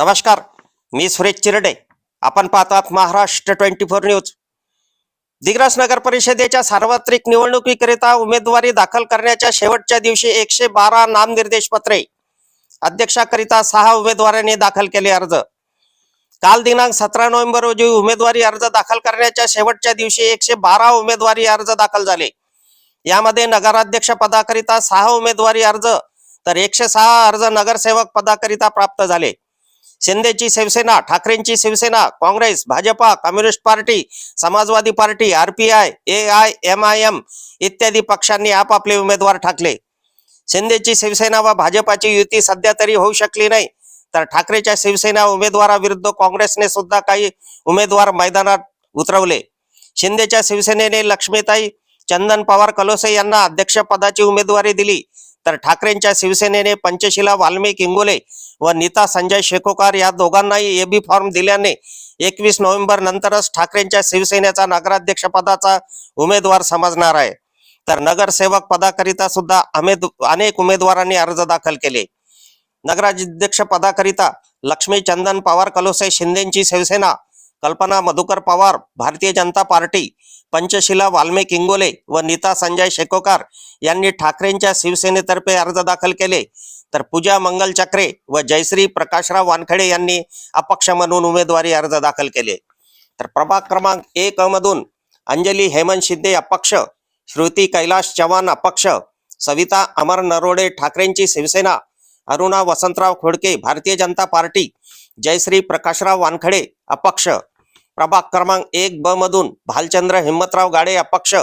नमस्कार मी सुरेश चिरडे. आपण पाहतात Maharashtra twenty four news. Digras नगर परिषदेच्या सार्वत्रिक निवडणुकीकरिता उमेदवारी दाखल करण्याच्या शेवटच्या दिवशी एकशे बारा नामनिर्देश पत्रे अध्यक्षाकरिता सहा उमेदवारांनी दाखल केले अर्ज. काल दिनांक सतरा नोव्हेंबर रोजी उमेदवारी अर्ज दाखल करण्याच्या शेवटच्या दिवशी एकशे बारा उमेदवारी अर्ज दाखल झाले. यामध्ये नगराध्यक्ष पदाकरिता सहा उमेदवारी अर्ज तर एकशे सहा अर्ज नगरसेवक पदाकरिता प्राप्त झाले. शिंदेची शिवसेना ठाकरेंची Shiv Sena Congress Bhajapa Communist Party Samajwadi Party RPI A I M I M इत्यादी पक्षांनी आपापले उमेदवार ठाकले. शिंदेची शिवसेना व भाजपाची युती सध्या तरी होऊ शकली नाही. तर ठाकरेच्या शिवसेना उमेदवाराविरुद्ध काँग्रेसने सुद्धा काही उमेदवार मैदानात उतरवले. शिंदेच्या शिवसेनेने लक्ष्मीताई चंदन पवार कलोसे यांना अध्यक्षपदाची उमेदवारी दिली. तर ठाकरेंच्या शिवसेनेने पंचशिला वाल्मिक इंगोले व नीता संजय शेकोकार या दोघांनाही एबी फॉर्म दिल्याने एकवीस नोव्हेंबर नंतरच ठाकरेंच्या शिवसेनेचा नगराध्यक्ष पदाचा उमेदवार समजणार आहे. तर नगरसेवक पदाकरिता सुद्धा अमेद अनेक उमेदवारांनी अर्ज दाखल केले. नगराध्यक्ष पदाकरिता लक्ष्मी चंदन पवार कलोसे शिंदेची शिवसेना कल्पना मधुकर पवार भारतीय जनता पार्टी पंचशिला वाल्मिक इंगोले व नीता संजय शेकोकार यांनी ठाकरेंच्या शिवसेनेतर्फे अर्ज दाखल केले. तर पूजा मंगल चक्रे व जयश्री प्रकाशराव वानखडे यांनी अपक्ष म्हणून उमेदवारी अर्ज दाखल केले. तर प्रभाग क्रमांक एक मधून अंजली हेमंत शिंदे अपक्ष श्रुती कैलाश चव्हाण अपक्ष सविता अमर नरोडे ठाकरेंची शिवसेना अरुणा वसंतराव खोडके भारतीय जनता पार्टी जयश्री प्रकाशराव वानखडे अपक्ष प्रभाग क्रमांक एक ब मधून भालचंद्र हिम्मतराव गाडे अपक्ष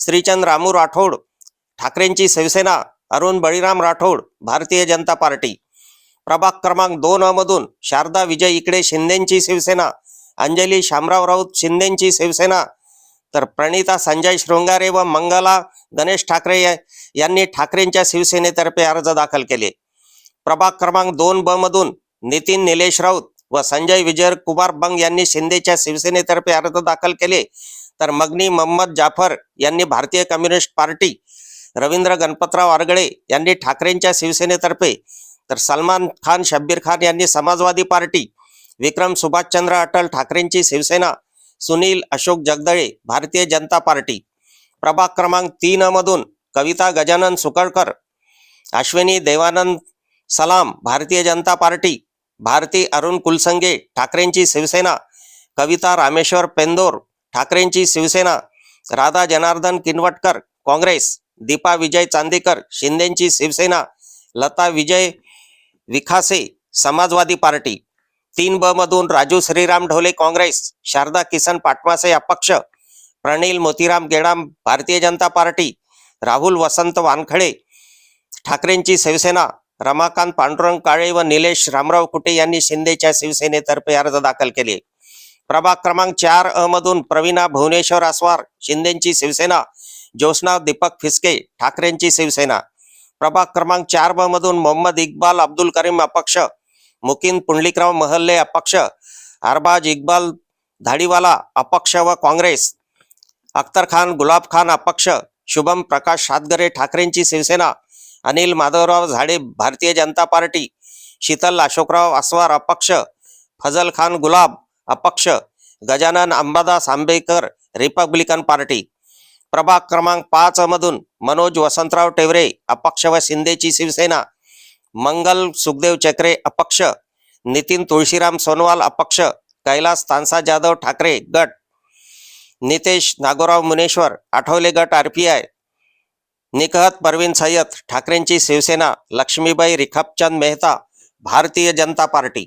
श्रीचंद रामू राठोड ठाकरेंची शिवसेना अरुण बळीराम राठोड भारतीय जनता पार्टी. प्रभाग क्रमांक दोन अ मधून शारदा विजय इकडे शिंदेची शिवसेना अंजली शामराव राऊत शिंदेची शिवसेना तर प्रणिता संजय शृंगारे व मंगला गणेश ठाकरे यांनी ठाकरेंच्या शिवसेनेतर्फे अर्ज दाखल केले. प्रभाग क्रमांक दोन ब मधून नितीन निलेश राऊत व संजय विजय कुमार बंग यांनी शिंदेच्या शिवसेनेतर्फे अर्ज दाखल केले. तर मगनी मोहम्मद जाफर यांनी भारतीय कम्युनिस्ट पार्टी रवींद्र गणपतराव आरगळे यांनी ठाकरेंच्या शिवसेनेतर्फे तर सलमान खान शब्बीर खान यांनी समाजवादी पार्टी विक्रम सुभाषचंद्र अटल ठाकरेंची शिवसेना सुनील अशोक जगदळे भारतीय जनता पार्टी. प्रभाग क्रमांक तीन मधून कविता गजानन सुकळकर अश्विनी देवानंद सलाम भारतीय जनता पार्टी भारती अरुण कुलसंगे ठाकरेंची शिवसेना कविता रामेश्वर पेंदोर ठाकरेंची शिवसेना राधा जनार्दन किनवटकर काँग्रेस दीपा विजय चांदेकर शिंदेची शिवसेना लता विजय विखासे समाजवादी पार्टी तीन ब मधून राजू श्रीराम ढोले काँग्रेस शारदा किसन पाटमासे अपक्ष प्रणील मोतीराम गेडाम भारतीय जनता पार्टी राहुल वसंत वानखडे ठाकरेंची शिवसेना रमाकांत पांडुरंग काळे व निलेश रामराव कुटे यांनी शिंदेच्या शिवसेनेतर्फे अर्ज दाखल केले. प्रभाग क्रमांक चार अ मधून प्रवीणा भुवनेश्वर आसवार शिंदेची शिवसेना ज्योत्स्ना दीपक फिसके ठाकरेंची शिवसेना. प्रभाग क्रमांक चार ब मधून मोहम्मद इक्बाल अब्दुल करीम अपक्ष मुकिंद पुंडलिकराव महल्ले अपक्ष अरबाज इक्बाल धाडीवाला अपक्ष व काँग्रेस अख्तर खान गुलाब खान अपक्ष शुभम प्रकाश सातगरे ठाकरेंची शिवसेना अनिल माधवराव झाडे भारतीय जनता पार्टी. शीतल अशोकराव आसवार अपक्ष. फजल खान गुलाब अपक्ष. Gajanan Ambadas Ambekar Republican Party. प्रभाग क्रमांक पाच मधून मनोज वसंतराव टेवरे अपक्ष व शिंदेची शिवसेना. मंगल सुखदेव चक्रे अपक्ष. नितीन तुळशीराम सोनवाल अपक्ष. कैलास तानसा जाधव ठाकरे गट. नितेश नागोराव मुनेश्वर आठवले गट R P I. Nikhat Parveen Sayyed ठाकरेंची शिवसेना लक्ष्मीबाई रिखपचंद मेहता भारतीय जनता पार्टी.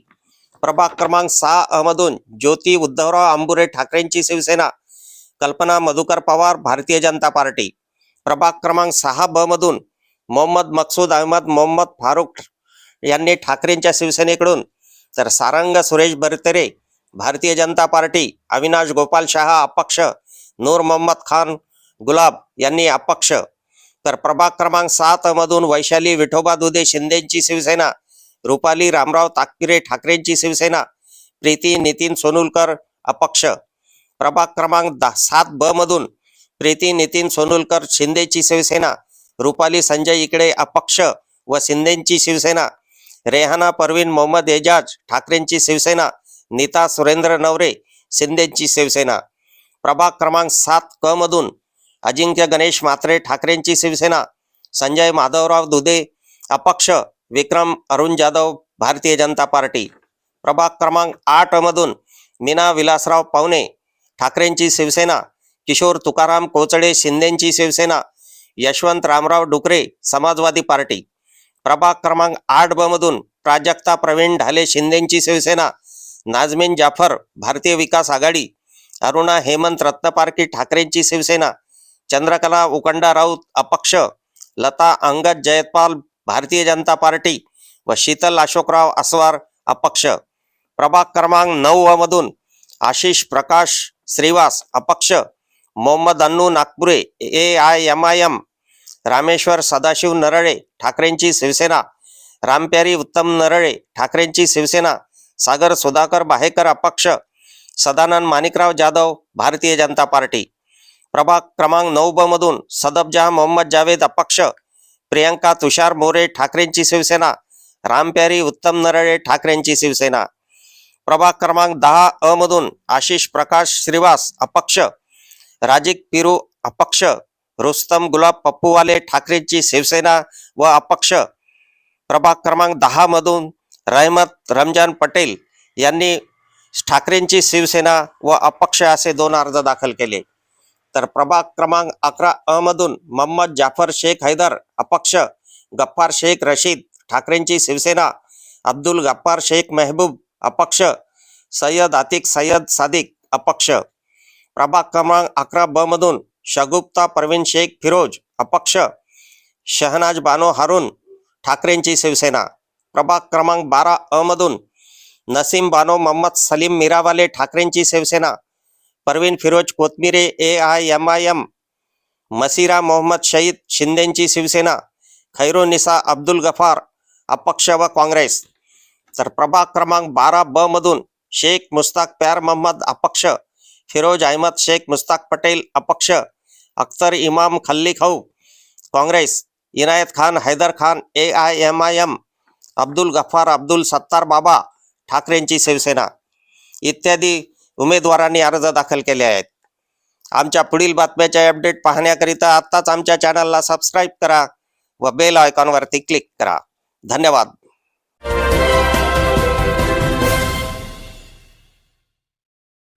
प्रभाग क्रमांक सहा अहमदून ज्योती उद्धवराव आंबुरे ठाकरेंची शिवसेना कल्पना मधुकर पवार भारतीय जनता पार्टी. प्रभाग क्रमांक सहा ब मधून मोहम्मद मकसूद अहमद मोहम्मद फारुख यांनी ठाकरेंच्या शिवसेनेकडून तर सारंग सुरेश बरतरे भारतीय जनता पार्टी अविनाश गोपाल शहा अपक्ष नूर मोहम्मद खान गुलाब यांनी अपक्ष. तर प्रभाग क्रमांक सात मधून वैशाली विठोबा दुधे शिंदेची शिवसेना रुपाली रामराव ताकपिरे ठाकरेंची शिवसेना प्रीती नितीन सोनुलकर अपक्ष. प्रभाग क्रमांक सात ब मधून प्रीती नितीन सोनुलकर शिंदेची शिवसेना रुपाली संजय इकडे अपक्ष व शिंदेची शिवसेना रेहाना परवीन मोहम्मद एजाज ठाकरेंची शिवसेना नीता सुरेंद्र नवरे शिंदेची शिवसेना. प्रभाग क्रमांक सात क मधून अजिंक्य गणेश म्हात्रे ठाकरेंची शिवसेना संजय माधवराव दुधे अपक्ष विक्रम अरुण जाधव भारतीय जनता पार्टी. प्रभाग क्रमांक आठ मधून मीना विलासराव पावणे ठाकरेंची शिवसेना किशोर तुकाराम कोचडे शिंदेची शिवसेना यशवंत रामराव डुकरे समाजवादी पार्टी. प्रभाग क्रमांक आठ ब मधून प्राजक्ता प्रवीण ढाले शिंदेची शिवसेना नाजमीन जाफर भारतीय विकास आघाडी अरुणा हेमंत रत्नपारखी ठाकरेंची शिवसेना चंद्रकला उकंडा राऊत अपक्ष लता अंगद जयपाल भारतीय जनता पार्टी व शीतल अशोकराव असवार अपक्ष. प्रभाग क्रमांक नऊ व मधून आशिष प्रकाश श्रीवास अपक्ष. Mohammed Annu Nagpure A I M I M. Rameshwar Sadashiv Narale ठाकरेंची शिवसेना. रामप्यारी उत्तम नरळे ठाकरेंची शिवसेना. सागर सुधाकर बाहेकर अपक्ष. सदानंद माणिकराव जाधव भारतीय जनता पार्टी. प्रभाग क्रमांक नऊ ब मधून सदबजहा मोहम्मद जावेद अपक्ष प्रियंका तुषार मोरे ठाकरेंची शिवसेना रामप्यारी उत्तम नरळे ठाकरेंची शिवसेना. प्रभाग क्रमांक दहा अ मधून आशिष प्रकाश श्रीवास अपक्ष राजिक पिरू अपक्ष रुस्तम गुलाब पप्पूवाले ठाकरेंची शिवसेना व अपक्ष. प्रभाग क्रमांक दहा मधून रहमत रमजान पटेल यांनी ठाकरेंची शिवसेना व अपक्ष असे दोन अर्ज दाखल केले. तर प्रभाग क्रमांक अकरा अ मधून मोहम्मद जाफर शेख हैदर अपक्ष गफ्फार शेख रशीद ठाकरेंची शिवसेना अब्दुल गफ्फार शेख मेहबूब अपक्ष सय्यद आतिक सय्यद सादिक अपक्ष प्रभाग क्रमांक अकरा ब मधून शगुप्ता परवीन शेख फिरोज अपक्ष शहनाज बानो हारून ठाकरेंची शिवसेना. प्रभाग क्रमांक बारा अमधून नसीम बानो मोहम्मद सलीम मीरावाले ठाकरेंची Shiv Sena. Parveen Firoz Kotmire A I M I M, Masira Mohammed Shahid, शिंदेची Shiv Sena खैरुनिसा Abdul Ghaffar, अपक्ष व काँग्रेस. तर प्रभाग क्रमांक बारा ब मधून शेख मुस्ताक प्यार मोहम्मद अपक्ष, फिरोज अहमद, शेख मुस्ताक पटेल अपक्ष, Akhtar Imam Khalli Khau, Congress, Inayat Khan, Haidar Khan, A I, M I M, Abdul Gaffar Abdul Sattar Baba ठाकरेंची शिवसेना. इत्यादी उमेदवारांनी अर्ज दाखल केले आहेत. आमच्या पुढील बातम्याचे अपडेट पाहण्याकरिता आत्ताच आमच्या चॅनलला सबस्क्राईब करा व बेल आयकॉनवरती क्लिक करा. धन्यवाद.